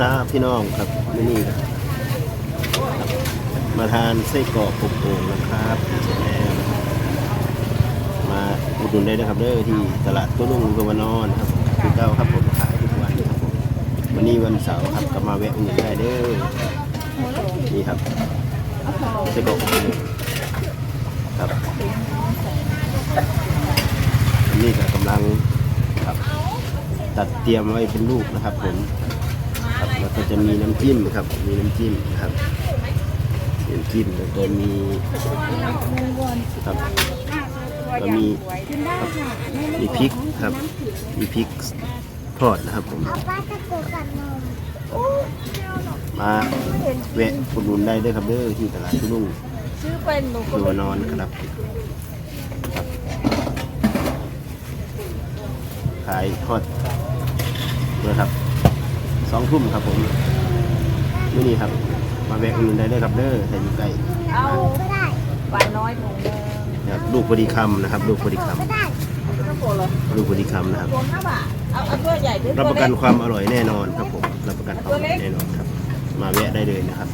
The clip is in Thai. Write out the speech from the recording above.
ครับพี่น้องครับมื้อนี่ครับมาทานไส้กรอกอบโอ่งนะครับเสร็จแล้วมาอุดหนุนได้นะครับเด้อที่ตลาดตัวลุงกวนอนครับคือเก้าครับผมขายทุกวันครับผมวันนี้วันเสาร์ครับก็มาแวะอุดหนุนได้เด้อนี่ครับไส้กรอกอบโอ่งครับอันนี้ก็กำลังครับตัดเตรียมไว้เป็นลูกนะครับผม แล้วก็จะมีน้ำจิ้มครับ มีน้ำจิ้มนะครับน้ำจิ้มแล้วก็มีครับก็มีมีพริกครับ มีพริกทอดนะครับผมมาแวะอุดหนุนได้ด้วยครับเด้อที่ตลาดทุ่งลุงชื่อเป็นหนูตัวนอนครับครับ ขายทอดนะครับ สองทุ่มครับผมนี่นี่ครับ มาแวะอุดหนุนได้เลยครับเด้อถ้าอยู่ใกล้เอาก็ได้ปลาน้อยถุงเดิมนะครับลูกพอดีคำนะครับ ลูกพอดีคก็ได้ก็โปรเลยำลูกพอดีคำนะครับรวมห้าบาทเอาเอาตัวใหญ่ด้วยรับตัวประกันเล็กความอร่อยแน่นอนครับผมรับประกันความอร่อยแน่นอนครับ มาแวะได้เลยนะครับ